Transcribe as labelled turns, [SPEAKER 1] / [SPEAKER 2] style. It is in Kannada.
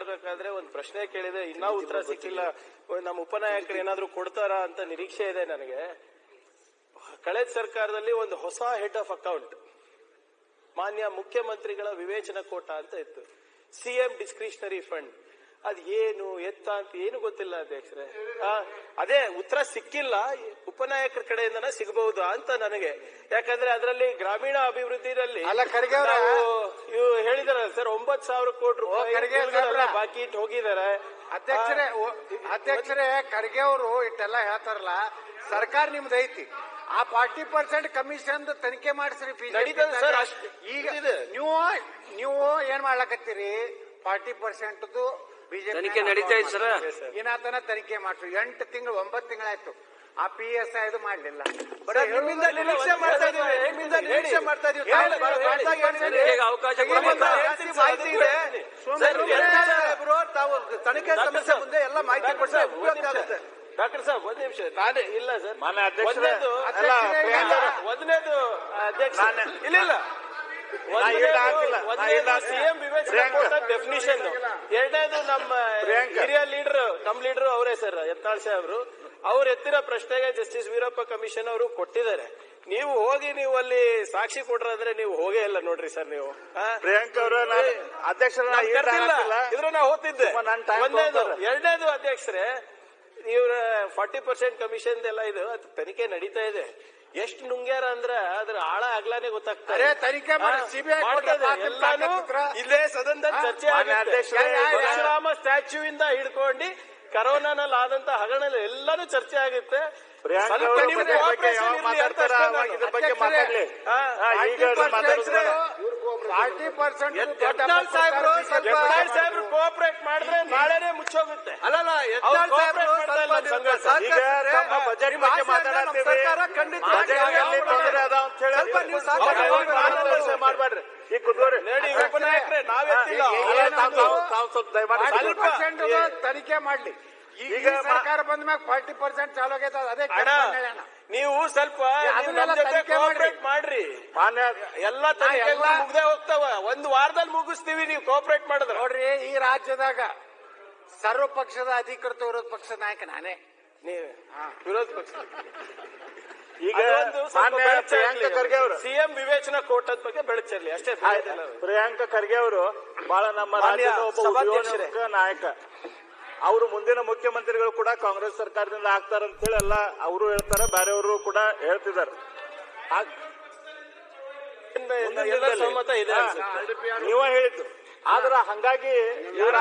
[SPEAKER 1] ಮಾತಾಡ್ಬೇಕಾದ್ರೆ ಒಂದ್ ಪ್ರಶ್ನೆ ಕೇಳಿದೆ ಇನ್ನೂ ಉತ್ತರ ಸಿಕ್ಕಿಲ್ಲ. ನಮ್ಮ ಉಪನಾಯಕರು ಏನಾದ್ರು ಕೊಡ್ತಾರಾ ಅಂತ ನಿರೀಕ್ಷೆ ಇದೆ ನನಗೆ. ಕಳೆದ ಸರ್ಕಾರದಲ್ಲಿ ಒಂದು ಹೊಸ ಹೆಡ್ ಆಫ್ ಅಕೌಂಟ್ ಮಾನ್ಯ ಮುಖ್ಯಮಂತ್ರಿಗಳ ವಿವೇಚನಾ ಕೋಟ ಅಂತ ಇತ್ತು. ಸಿಎಂ ಡಿಸ್ಕ್ರಿಷನರಿ ಫಂಡ್ ಅದ್ ಏನು ಎತ್ತ ಅಂತ ಏನು ಗೊತ್ತಿಲ್ಲ ಅಧ್ಯಕ್ಷರೇ. ಅದೇ ಉತ್ತರ ಸಿಕ್ಕಿಲ್ಲ ಉಪನಾಯಕರ ಕಡೆಯಿಂದ ಸಿಗಬಹುದು ಅಂತ ನನಗೆ. ಯಾಕಂದ್ರೆ ಅದರಲ್ಲಿ ಗ್ರಾಮೀಣ ಅಭಿವೃದ್ಧಿನಲ್ಲಿ ಇವು ಹೇಳಿದಾರಲ್ಲ ಸರ್ ಒಂಬತ್ ಸಾವಿರ ಕೋಟಿ ರೂಪಾಯಿ. ಬಾಕಿ ಇಟ್ಟು ಹೋಗಿದ್ದಾರೆ.
[SPEAKER 2] ಅಧ್ಯಕ್ಷರೇ ಅಧ್ಯಕ್ಷರೇ ಖರ್ಗೆ ಅವರು ಇಟ್ಟೆಲ್ಲ ಹೇಳ್ತಾರಲ್ಲ ಸರ್ಕಾರ ನಿಮ್ದು ಐತಿ. ಆ ಫಾರ್ಟಿ ಪರ್ಸೆಂಟ್ ಕಮಿಷನ್ ತನಿಖೆ ಮಾಡಿಸ್ರಿ. ಈಗ ನೀವು ನೀವು ಏನ್ ಮಾಡ್ಲಕತ್ತೀರಿ? ಫಾರ್ಟಿ ಪರ್ಸೆಂಟ್
[SPEAKER 3] ತನಿಖೆ ನಡೀತಾ ಇದೆ ಸರ್.
[SPEAKER 2] ಏನಾತನ ತನಿಖೆ ಮಾಡ್ರಿ ಎಂಟು ತಿಂಗಳು ಒಂಬತ್ತು ತಿಂಗಳಾಯ್ತು. ಆ ಪಿ ಎಸ್ ಐ ಇದು ಮಾಡ್ಲಿಲ್ಲ.
[SPEAKER 1] ಸರ್. ಸರ್, ತನಿಖೆ ಸಮಸ್ಯೆ ಮುಂದೆ ಎಲ್ಲ ಮಾಹಿತಿ ಕೊಟ್ಟರೆ ಆಗುತ್ತೆ. ಡಾಕ್ಟರ್ ಸಾಹೇಬ್ ಒಂದ್ ನಿಮಿಷ. ನಾನೇ ಇಲ್ಲ ಸರ್.
[SPEAKER 4] ಮಾನ್ಯ ಅಧ್ಯಕ್ಷ
[SPEAKER 1] ಒಂದನೇದು
[SPEAKER 2] ಅಧ್ಯಕ್ಷ
[SPEAKER 1] ಒಂದನೇದು ಅಧ್ಯಕ್ಷ ಇಲ್ಲ ಸಿಎಂ ವಿವೇಚನಾ ಡೆಫಿನಿಷನ್ ಎರಡನೇದು ನಮ್ಮ. ಹಿರಿಯ ಲೀಡರ್ ನಮ್ ಲೀಡರ್ ಅವರೇ ಸರ್ ಯತ್ನಾಳ್ ಸಾಹೇಬ್ರು ಅವ್ರು. ಎತ್ತಿರೋ ಪ್ರಶ್ನೆಗೆ ಜಸ್ಟಿಸ್ ವೀರಪ್ಪ ಕಮಿಷನ್ ಅವರು ಕೊಟ್ಟಿದ್ದಾರೆ. ನೀವು ಹೋಗಿ ನೀವು ಅಲ್ಲಿ ಸಾಕ್ಷಿ ಕೊಟ್ರಂದ್ರೆ ನೀವು ಹೋಗೇ ಇಲ್ಲ ನೋಡ್ರಿ ಸರ್ ನೀವು?
[SPEAKER 4] ಪ್ರಿಯಾಂಕ್ ಅವ್ರ.
[SPEAKER 1] ಇದ್ರ ನಾ ಹೋಗ್ತಿದ್ದೆ. ಎರಡನೇದು ಅಧ್ಯಕ್ಷರೇ ಇವ್ರ ಫಾರ್ಟಿ ಪರ್ಸೆಂಟ್ ಕಮಿಷನ್ ಎಲ್ಲ ಇದು ಅದು ತನಿಖೆ ನಡೀತಾ ಇದೆ. ಎಷ್ಟು ನುಂಗ್ಯಾರ ಅಂದ್ರ ಅದ್ರ ಆಳ ಆಗ್ಲಾನೆ ಗೊತ್ತಾಗ್ತದೆ
[SPEAKER 2] ಅರೆ, ತನಿಖೆ ಮಾಡಿ, ತಾಕತ್ತಿದ್ರ?
[SPEAKER 1] ಇಲ್ಲೇ ಸದನದಲ್ಲಿ ಚರ್ಚೆ ಆಗುತ್ತೆ. ಪರಶುರಾಮ ಸ್ಟ್ಯಾಚ್ಯೂ ಇಂದ ಹಿಡ್ಕೊಂಡು ಕರೋನಾನಲ್ಲಿ ಆದಂತ ಹಗರಣ ಎಲ್ಲಾನು ಚರ್ಚೆ ಆಗುತ್ತೆ.
[SPEAKER 2] ಫಾರ್ಟಿ ಪರ್ಸೆಂಟ್
[SPEAKER 1] ಸಾಹೇಬ್ರು ಕೋಆಪರೇಟ್ ಮಾಡಿದ್ರೆ ನಾಳೆನೆ ಮುಚ್ಚೋಗುತ್ತೆ.
[SPEAKER 5] ಅಲ್ಲಲ್ಲ
[SPEAKER 4] ಬಗ್ಗೆ ಮಾತಾಡ್ತೀವಿ ತೊಂದರೆ ಅದ ಅಂತ ಹೇಳಿ ಮಾಡ್ಬೇಡ್ರಿ.
[SPEAKER 2] ತನಿಖೆ ಮಾಡ್ಲಿ. ಈಗ ಸರ್ಕಾರ ಬಂದ ಮ್ಯಾಗ ಫಾರ್ಟಿ ಪರ್ಸೆಂಟ್ ಚಾಲು ಆಗೈತೆ ಅದೇ
[SPEAKER 1] ನೀವು ಸ್ವಲ್ಪ ಮಾಡ್ರಿ.
[SPEAKER 4] ಮಾನ್ಯ
[SPEAKER 1] ಎಲ್ಲ- ಮುಗ್ದೇ ಹೋಗ್ತಾವ. ಒಂದ್ ವಾರದಲ್ಲಿ ಮುಗಿಸ್ತೀವಿ ನೀವು ಕೋಪರೇಟ್ ಮಾಡಿದ್ರೆ.
[SPEAKER 2] ನೋಡ್ರಿ ಈ ರಾಜ್ಯದಾಗ ಸರ್ವ ಪಕ್ಷದ ಅಧಿಕೃತ ವಿರೋಧ ಪಕ್ಷದ ನಾಯಕ ನಾನೇ.
[SPEAKER 1] ನೀವು? ವಿರೋಧ ಪಕ್ಷ.
[SPEAKER 4] ಈಗ ಪ್ರಿಯಾಂಕ ಖರ್ಗೆ ಅವರು.
[SPEAKER 1] ಸಿಎಂ ವಿವೇಚನಾ ಕೋಟದ ಬಗ್ಗೆ ಬೆಳಚರ್ಲಿ ಅಷ್ಟೇ.
[SPEAKER 4] ಪ್ರಿಯಾಂಕ ಖರ್ಗೆ ಅವರು ಬಹಳ ನಮ್ಮ ರಾಜ್ಯದ ಒಬ್ಬ ನಾಯಕ. ಅವರು ಮುಂದಿನ ಮುಖ್ಯಮಂತ್ರಿಗಳು ಕೂಡ ಕಾಂಗ್ರೆಸ್ ಸರ್ಕಾರದಿಂದ ಆಗ್ತಾರ ಅಂತ ಹೇಳಿ ಎಲ್ಲ ಅವರು ಹೇಳ್ತಾರೆ ಬೇರೆಯವರು ಕೂಡ ಹೇಳ್ತಿದ್ದಾರೆ. ನೀವೇ ಹೇಳಿದ್ದು. ಆದ್ರ ಹಂಗಾಗಿ ಇವ್ರ